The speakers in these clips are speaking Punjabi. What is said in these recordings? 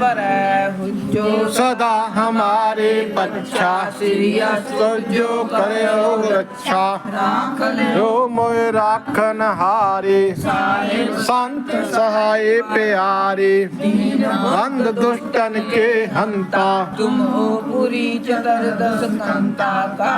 भरै जो सदा हमारे बच्चा सिरिया जो करो रक्षा जो मोय राखन हारे संत सहाय प्यारे अंध दुष्टन के हंता तुम हो पूरी चतुर्दश कंता का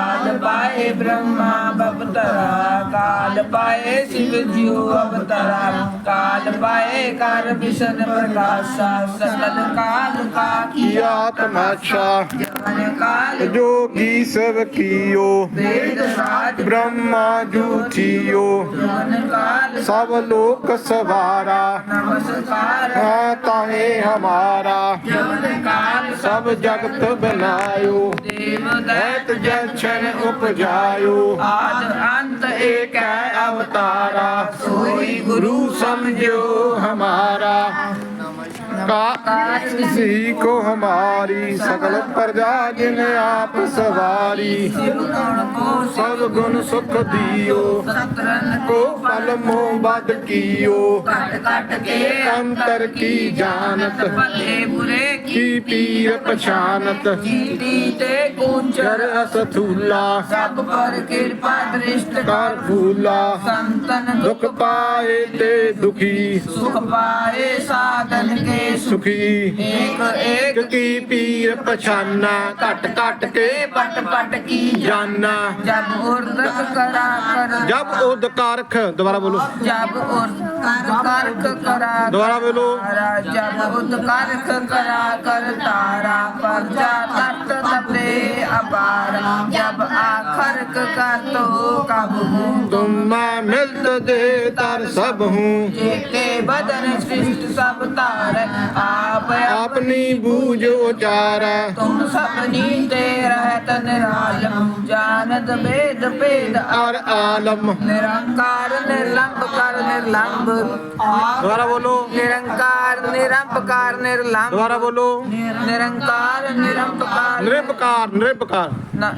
ਪਾਏ ਬ੍ਰਹਮਾ ਅਵਤਾਰਾ ਕਾਲ ਪਾਏ ਸ਼ਿਵ ਜੀਉ ਅਵਤਾਰਾ ਕਾਲ ਪਾਏ ਕਰ ਵਿਸ਼ਨ ਪ੍ਰਕਾਸ਼ਾ ਸਕਲ ਕਾਲ ਕਾ ਕੀਆ ਤਮਾਸ਼ਾ ਗਿਆਨ ਕਾਲ ਜੋਗੀ ਸਭ ਕੀਓ? ਵੇਦ ਸਾਜ ਬ੍ਰਹਮਾ ਜੂਠਿਓ ਗਿਆਨ ਕਾਲ ਸਭ ਲੋਕ ਸਵਾਰਾ। ਨਮਸਕਾਰ। ਹੈ ਤਾਹੇ ਹਮਾਰਾ। ਗਿਆਨ ਕਾਲ ਸਭ ਜਗਤ ਬਨਾਇਓ। ਜੀਵ ਦੈਤ ਜੰਛਨ ਉਪਜਾਇਓ। ਆਦ ਅੰਤ ਏਕੈ ਅਵਤਾਰਾ। ਸੋਈ ਗੁਰੂ ਸਮਝਿਓ ਹਮਾਰਾ। आकाश उसी को हमारी सकल प्रजा जिन आप सवारी सब गुण सुख दियो को फल मोहबद कियो अंतर की जानत की पीर पछानत कर असथूला सब पर कृपा दृष्ट कर फूला संतन दुख पाए ते दुखी सुख पाए साधन के ਸੁਖੀ। ਏਕ ਏਕ ਕੀ ਪੀਰ ਪਛਾਨਾ ਘਟ ਘਟ ਕੇ ਪਟ ਪਟ ਕੀ ਜਾਨਾ। ਜਬ ਉਰਦਕ ਕਰਾ ਕਰ। ਜਬ ਉਦਕਾਰਖ ਦੁਬਾਰਾ ਬੋਲੋ। ਜਬ ਉਦਕਾਰਖ ਕਰਾ ਦੁਬਾਰਾ ਬੋਲੋ। ਜਬ ਉਦਕਾਰਖ ਕਰਾ ਕਰ ਤਾਰਾ ਪਰ ਤਤ ਤਪੇ ਅਪਾਰ। ਜਬ ਆਖਰਕ ਕਰ ਕਬੂ ਤੁਮ ਮੈਂ ਮਿਲਤ ਦੇ ਤਰ ਸਭ ਹੂੰ। ਜੇਤੇ ਬਦਨ ਸ੍ਰਿਸ਼ਟ ਸਭ ਤਾਰ ਆਪਣੀ ਬੂਝ ਉਚਾਰੈ। ਤੁਮ ਸਭਨੀ ਤੇ ਰਹਿਤ ਨਿਰਾਲਮ ਜਾਣਤ ਭੇਦ ਭੇਦ ਅਰ ਆਲਮ। ਨਿਰੰਕਾਰ ਨਿਰਲੰਭ ਕਰ ਨਿਰਲੰਭ। ਆਪ ਬੋਲੋ। ਨਿਰੰਕਾਰ ਨਿਰੰਪਕਾਰ ਨਿਰਲੰਭ। ਦੁਬਾਰਾ ਬੋਲੋ। ਨਿਰੰਕਾਰ ਨਿਰੰਪਕਾਰ ਨਿਰੰਪਕਾਰ ਨਿਰੰਪਕਾਰ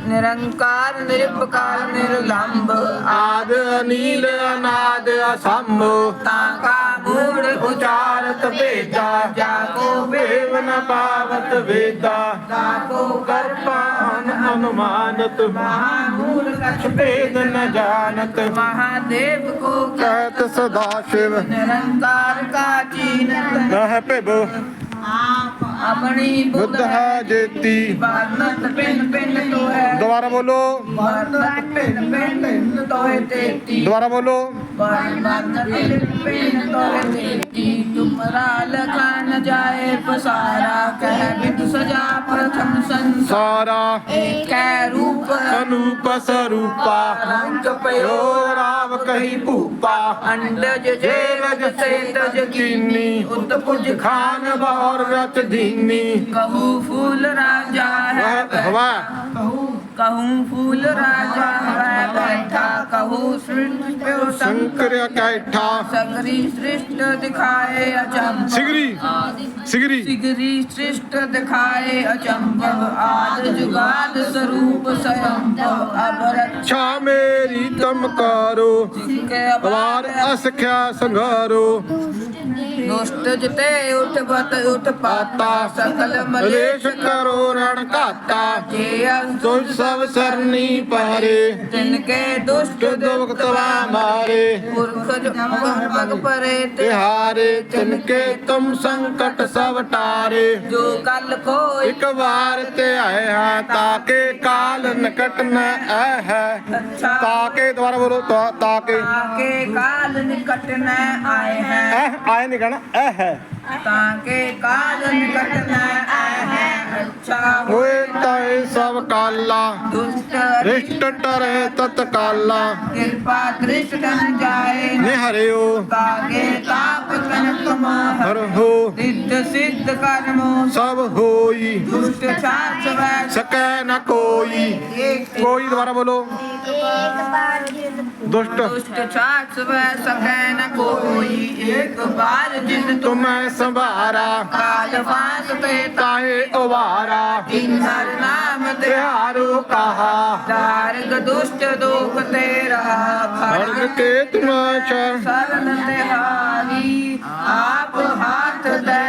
ਨਿਰੰਕਾਰ। ਨਿਰਭਕਾਰ ਨਿਰਲੰਭ। ਆਦ ਅਨੀਲ ਅਨਾਦ ਅਸੰਭ। ਤਾਂ ਕਾ ਮੂੜ ਉਚਾਰ। ਪਾਵਤ ਭੇਦਾ ਜਾਕੋ ਵੇਵ ਨ ਪਾਵਤ ਵੇਦਾ। ਜਾਕੋ ਕਰਪਾਨ ਅਨੁਮਾਨਤ। ਮਹਾਮੂਲ ਕਛ ਭੇਦ ਨ ਜਾਣਤ। ਮਹਾਦੇਵ ਕੋ ਕਹਿਤ ਸਦਾ ਸ਼ਿਵ। ਨਿਰੰਕਾਰ ਕਾ ਚੀਨਤ। ਨਹ ਭਿਭ। ਆਪਣੀ ਬੁੱਧ ਹੈ ਜੇਤੀ। ਵਰਨਤ ਪਿੰਨ ਪਿੰਨ ਤੋਏ ਦੁਬਾਰਾ ਬੋਲੋ। ਵਰਨਤ ਪਿੰਨ ਪਿੰਨ ਤੋਏ ਤੇਤੀ। ਦੁਬਾਰਾ ਬੋਲੋ। दोबारा बोलो भारत पिन पिन तो है तेती तुम्हारा लखा न जाए पसारा कह बिद सजा प्रथम संसार सारा एक है रूप अनूप स्वरूपा रंग यो पयो राम कही भूपा अंडज जेवज से तज कीनी उत्पुज खान बहर रच धीनी कहू फूल राजा है वह हवा कहूँ फूल राजा है ਬੈਠਾ ਕਹੂ ਸ੍ਰਿਸ਼ਟ ਪਿਓ ਸੰਕਰਿਆ ਕੈਠਾ। ਸਗਰੀ ਸ੍ਰਿਸ਼ਟ ਦਿਖਾਏ ਅਚੰਭਵ ਸਿਗਰੀ। ਸਿਗਰੀ। ਸਿਗਰੀ ਸ੍ਰਿਸ਼ਟ ਦਿਖਾਏ ਅਚੰਭਵ ਆਦ ਜੁਗਾਦ ਸਰੂਪ ਸਯੰਭਵ ਅਬਰ ਛਾ ਮੇਰੀ ਤਮਕਾਰੋ। ਸਿੱਕੇ ਅਵਾਰ ਅਸਖਿਆ ਸੰਘਾਰੋ। ਦੁਸ਼ਟ ਜਿਤੇ ਉਠ ਬਤ ਉਠ ਪਾਤਾ ਸਕਲ ਮਲੇਸ਼ ਕਰੋ ਰਣ ਘਾਤਾ ਜੇ ਅੰਤੁਲ ਸਭ ਸਰਨੀ ਪਹਰੇ ਤਿਨ ਕੇ ਦੁਸ਼ਟ ਦੁਖਤਵਾ ਮਾਰੇ। ਪੁਰਖ ਮਗ ਪਰੇ ਤਿਹਾਰੇ ਤਿਨ ਕੇ ਤੁਮ ਸੰਕਟ ਸਭ ਟਾਰੇ। ਜੋ ਕਲ ਕੋ ਇੱਕ ਵਾਰ ਤੇ ਆਏ ਹੈ ਤਾਕੇ ਕਾਲ ਨਿਕਟ ਨ ਆਏ ਹੈ। ਤਾਕੇ ਦੁਆਰਾ ਬੋਲੋ ਤਾਕੇ ਤਾਕੇ ਕਾਲ ਨਿਕਟ ਨ ਆਏ ਹੈ। ਆਏ ਨਿਕਟ ਕਹਿਣਾ ਐ ਹੈ। ਤਾਂ ਕਿ ਕਾਲ ਨਿਕਟ ਨਾ ਹੈ ਅੱਛਾ ਹੋਏ ਤਾਂ ਇਹ ਸਭ ਕਾਲਾ ਦੁਸ਼ਟ ਰਿਸ਼ਟ ਟਰੇ ਤਤਕਾਲਾ ਕਿਰਪਾ ਦ੍ਰਿਸ਼ਟ ਕਰਨ ਜਾਏ। ਨਿਹਰਿਓ। ਤਾਗੇ ਤਾਪ ਤਨ ਤੁਮਾ ਹਰ ਹੋ। ਸਿੱਧ ਸਿੱਧ ਕਰਮੋ। ਸਭ ਹੋਈ। ਦੁਸ਼ਟ ਸਾਥ ਸਵੈ। ਸਕੈ ਨ ਕੋਈ। ਕੋਈ ਦੁਬਾਰਾ ਬੋਲੋ। एक बार जिद दुष्ट दुष्ट छाछ वह सके न कोई एक बार जिद तुम्हें संभारा काल फांस पे ताहे उबारा दिन हर नाम त्यारो कहा दार्ग दुष्ट दुख ते रहा खड़ग के तुम शरण त्यारी आप हाथ दे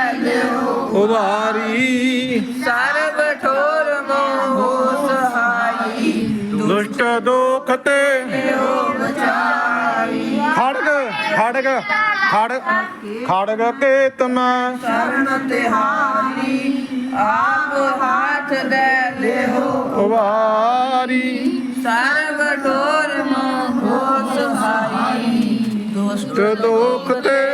उबारी सर ਦੁਸ਼ਟ ਦੋਖ ਤੇ ਖੜਗ ਖੜਗ ਖੜ ਖੜਗ ਕੇਤਨ ਸ਼ਰਨ ਤਿਹਾਰੀ ਆਪ ਹਾਥ ਦੇ ਲਿਓ। ਉਵਾਰੀ ਸਰਬ ਠੋਰ ਮੋਹ ਸਹਾਈ। ਦੁਸ਼ਟ ਦੋਖ ਤੇ